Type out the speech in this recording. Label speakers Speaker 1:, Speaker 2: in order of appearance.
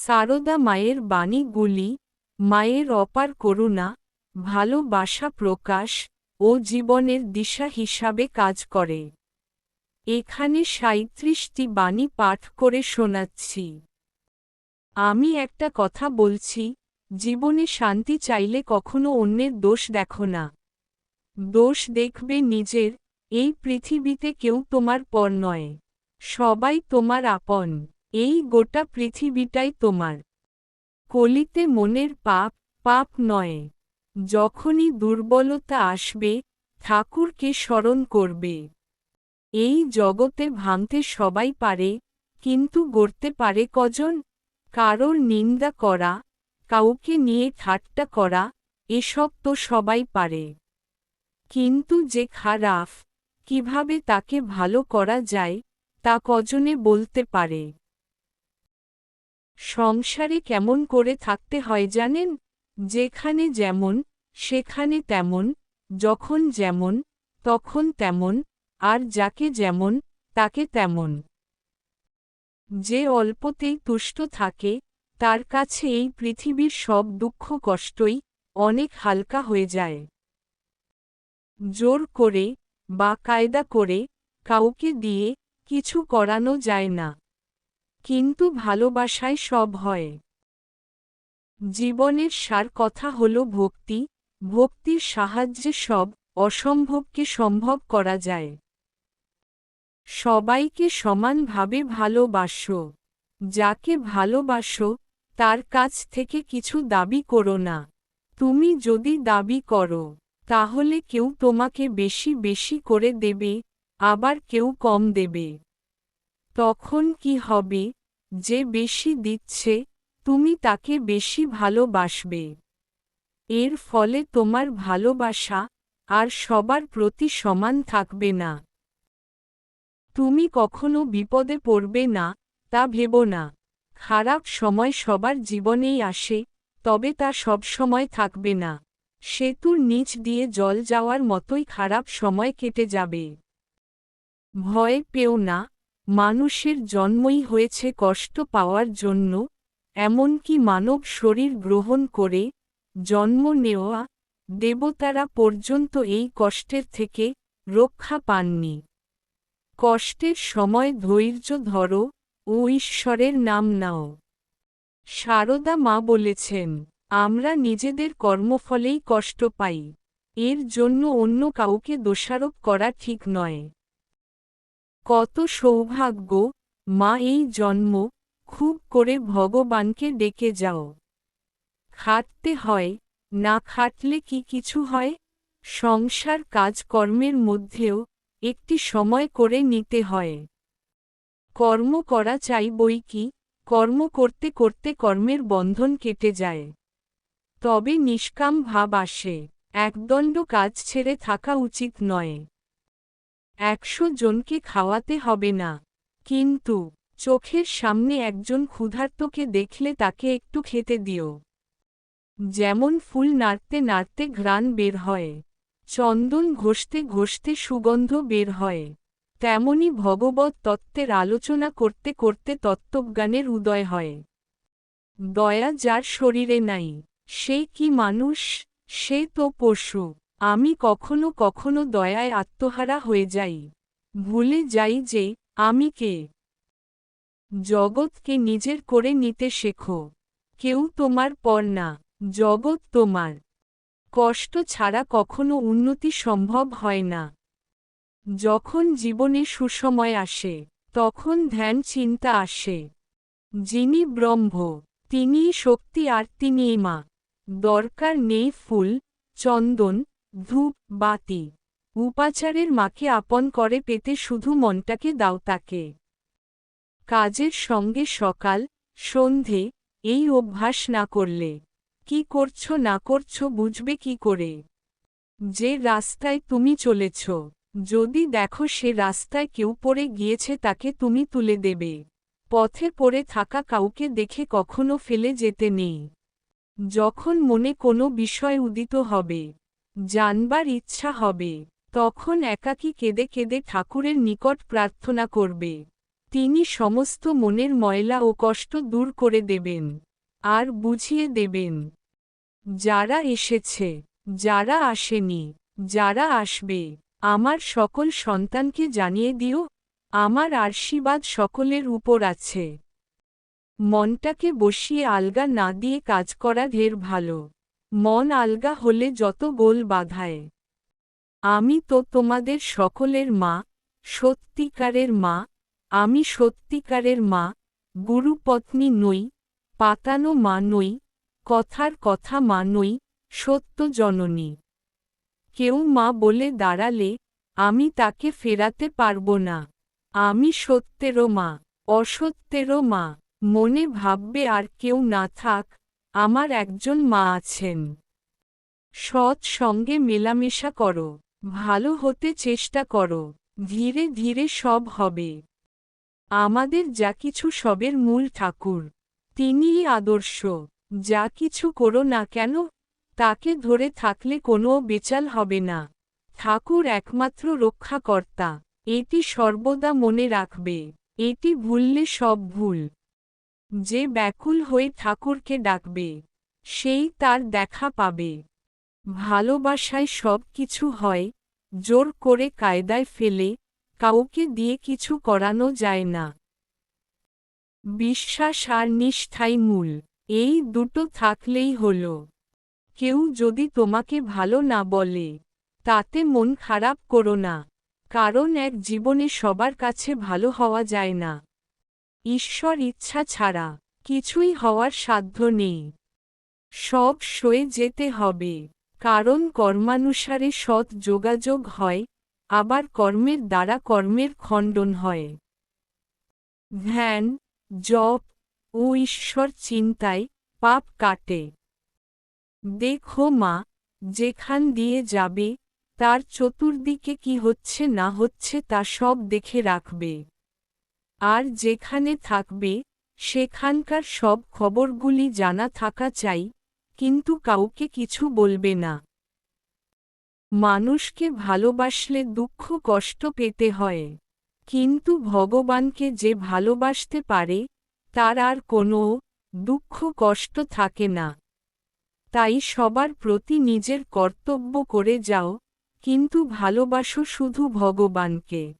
Speaker 1: সারদা মায়ের বাণীগুলি মায়ের অপার করুণা ভালোবাসা প্রকাশ ও জীবনের দিশা হিসাবে কাজ করে। এখানে সাঁত্রিশটি বাণী পাঠ করে শোনাচ্ছি। আমি একটা কথা বলছি, জীবনে শান্তি চাইলে কখনো অন্যের দোষ দেখো না। দোষ দেখবে নিজের, এই পৃথিবীতে কেউ তোমার পর নয়, সবাই তোমার আপন। এই গোটা পৃথিবীটাই তোমার। কলিতে মনের পাপ পাপ নয়। যখনই দুর্বলতা আসবে, ঠাকুরকে স্মরণ করবে। এই জগতে ভাঙতে সবাই পারে, কিন্তু গড়তে পারে কজন? কারোর নিন্দা করা, কাউকে নিয়ে ঠাট্টা করা, এসব তো সবাই পারে। কিন্তু যে খারাপ, কীভাবে তাকে ভালো করা যায়, তা কজনে বলতে পারে? সংসারে কেমন করে থাকতে হয় জানেন? যেখানে যেমন, সেখানে তেমন, যখন যেমন, তখন তেমন, আর যাকে যেমন, তাকে তেমন। যে অল্পতেই তুষ্ট থাকে, তার কাছে এই পৃথিবীর সব দুঃখ কষ্টই অনেক হালকা হয়ে যায়। জোর করে বা কায়দা করে কাউকে দিয়ে কিছু করানো যায় না। কিন্তু ভালোবাসায় সব হয়। জীবনের সার কথা হল ভক্তি, ভক্তির সাহায্যে সব অসম্ভবকে সম্ভব করা যায়। সবাইকে সমানভাবে ভালোবাসো। যাকে ভালোবাসো, তার কাছ থেকে কিছু দাবি করো না। তুমি যদি দাবি করো, তাহলে কেউ তোমাকে বেশি বেশি করে দেবে, আবার কেউ কম দেবে। তখন কি হবে? যে বেশি দিচ্ছে, তুমি তাকে বেশি ভালোবাসবে। এর ফলে তোমার ভালোবাসা আর সবার প্রতি সমান থাকবে না। তুমি কখনো বিপদে পড়বে না, তা ভেব না। খারাপ সময় সবার জীবনেই আসে, তবে তা সব সময় থাকবে না। সেতুর নিচ দিয়ে জল যাওয়ার মতোই খারাপ সময় কেটে যাবে। ভয় পেও না মানুষের জন্মই হয়েছে কষ্ট পাওয়ার জন্য, এমনকি মানব শরীর গ্রহণ করে, জন্ম নেওয়া, দেবতারা পর্যন্ত এই কষ্টের থেকে রক্ষা পাননি। কষ্টের সময় ধৈর্য ধরো, ও ঈশ্বরের নাম নাও। সারদা মা বলেছেন, আমরা নিজেদের কর্মফলেই কষ্ট পাই, এর জন্য অন্য কাউকে দোষারোপ করা ঠিক নয়। কত সৌভাগ্য, মা এই জন্ম, খুব করে ভগবানকে ডেকে যাও। খাটতে হয়, না খাটলে কি কিছু হয়? সংসার কাজকর্মের মধ্যেও একটি সময় করে নিতে হয়। কর্ম করা চাই বই কি? কর্ম করতে করতে কর্মের বন্ধন কেটে যায়। তবে নিষ্কাম ভাব আসে, একদণ্ড কাজ ছেড়ে থাকা উচিত নয়। একশো জনকে খাওয়াতে হবে না। কিন্তু চোখের সামনে একজন ক্ষুধার্তকে দেখলে তাকে একটু খেতে দিও। যেমন ফুল নাড়তে নাড়তে ঘ্রাণ বের হয়, চন্দন ঘষতে ঘষতে সুগন্ধ বের হয়, তেমনি ভগবত তত্ত্বের আলোচনা করতে করতে তত্ত্বজ্ঞানের উদয় হয়। দয়া যার শরীরে নাই, সে কি মানুষ, সে তো পশু। আমি কখনো কখনো দয়ায় আত্মহারা হয়ে যাই। ভুলে যাই যে, আমি কে। জগৎকে নিজের করে নিতে শেখো। কেউ তোমার পর না, জগৎ তোমার। কষ্ট ছাড়া কখনো উন্নতি সম্ভব হয় না। যখন জীবনে সুসময় আসে, তখন ধ্যান চিন্তা আসে। যিনি ব্রহ্ম, তিনিই শক্তি আর তিনিই মা। দরকার নেই ফুল, চন্দন ধূপ বাতি উপাচারের মাকে আপন করে পেতে শুধু মনটাকে দাও তাকে। কাজের সঙ্গে সকাল, সন্ধে, এই অভ্যাস না করলে। কি করছ, না করছ, বুঝবে কি করে? যে রাস্তায় তুমি চলেছ, যদি দেখো সে রাস্তায় কেউ পড়ে গিয়েছে তাকে তুমি তুলে দেবে। পথে পড়ে থাকা কাউকে দেখে কখনো ফেলে যেতে নেই। যখন মনে কোনো বিষয় উদিত হবে জানবার ইচ্ছা হবে। তখন একাকী কেঁদে কেঁদে ঠাকুরের নিকট প্রার্থনা করবে। তিনি সমস্ত মনের ময়লা ও কষ্ট দূর করে দেবেন আর বুঝিয়ে দেবেন। যারা এসেছে, যারা আসেনি, যারা আসবে, আমার সকল সন্তানকে জানিয়ে দিও, আমার আশীর্বাদ সকলের উপর আছে। মনটাকে বসিয়ে আলগা না দিয়ে কাজ করা ঢের ভালো। মন আলগা হলে যত গোল বাধায়। আমি তো তোমাদের সকলের মা, সত্যিকারের মা, আমি সত্যিকারের মা, গুরুপত্নী নই, পাতানো মা নই, কথার কথা মা নই, সত্য জননী। কেউ মা বলে দাঁড়ালে আমি তাকে ফেরাতে পারব না। আমি সত্যেরও মা, অসত্যেরও মা, মনে ভাববে আর কেউ না থাক আমার একজন মা আছেন। সৎ সঙ্গে মেলামেশা করো, ভালো হতে চেষ্টা করো, ধীরে ধীরে সব হবে। আমাদের যা কিছু সবের মূল ঠাকুর, তিনিই আদর্শ, যা কিছু করো না কেন, তাকে ধরে থাকলে কোনো বেচাল হবে না। ঠাকুর একমাত্র রক্ষাকর্তা, এটি সর্বদা মনে রাখবে, এটি ভুললে সব ভুল। যে ব্যাকুল হয়ে ঠাকুরকে ডাকবে, সেই তার দেখা পাবে। ভালোবাসায় সব কিছু হয়, জোর করে কায়দায় ফেলে, কাউকে দিয়ে কিছু করানো যায় না। বিশ্বাস আর নিষ্ঠাই মূল, এই দুটো থাকলেই হল। কেউ যদি তোমাকে ভালো না বলে, তাতে মন খারাপ করো না, কারণ এক জীবনে সবার কাছে ভালো হওয়া যায় না। ঈশ্বর ইচ্ছা ছাড়া কিছুই হওয়ার সাধ্য নেই। সব সয়ে যেতে হবে, কারণ কর্মানুসারে সৎ যোগাযোগ হয়, আবার কর্মের দ্বারা কর্মের খণ্ডন হয়। ধ্যান, জপ ও ঈশ্বর চিন্তায় পাপ কাটে। দেখো মা, যেখান দিয়ে যাবে, তার চতুর্দিকে কি হচ্ছে না হচ্ছে তা সব দেখে রাখবে। আর যেখানে থাকবে, সেখানকার সব খবরগুলি জানা থাকা চাই, কিন্তু কাউকে কিছু বলবে না। মানুষকে ভালোবাসলে দুঃখ কষ্ট পেতে হয়। কিন্তু ভগবানকে যে ভালোবাসতে পারে, তার আর কোনো দুঃখ কষ্ট থাকে না। তাই সবার প্রতি নিজের কর্তব্য করে যাও, কিন্তু ভালোবাসো শুধু ভগবানকে।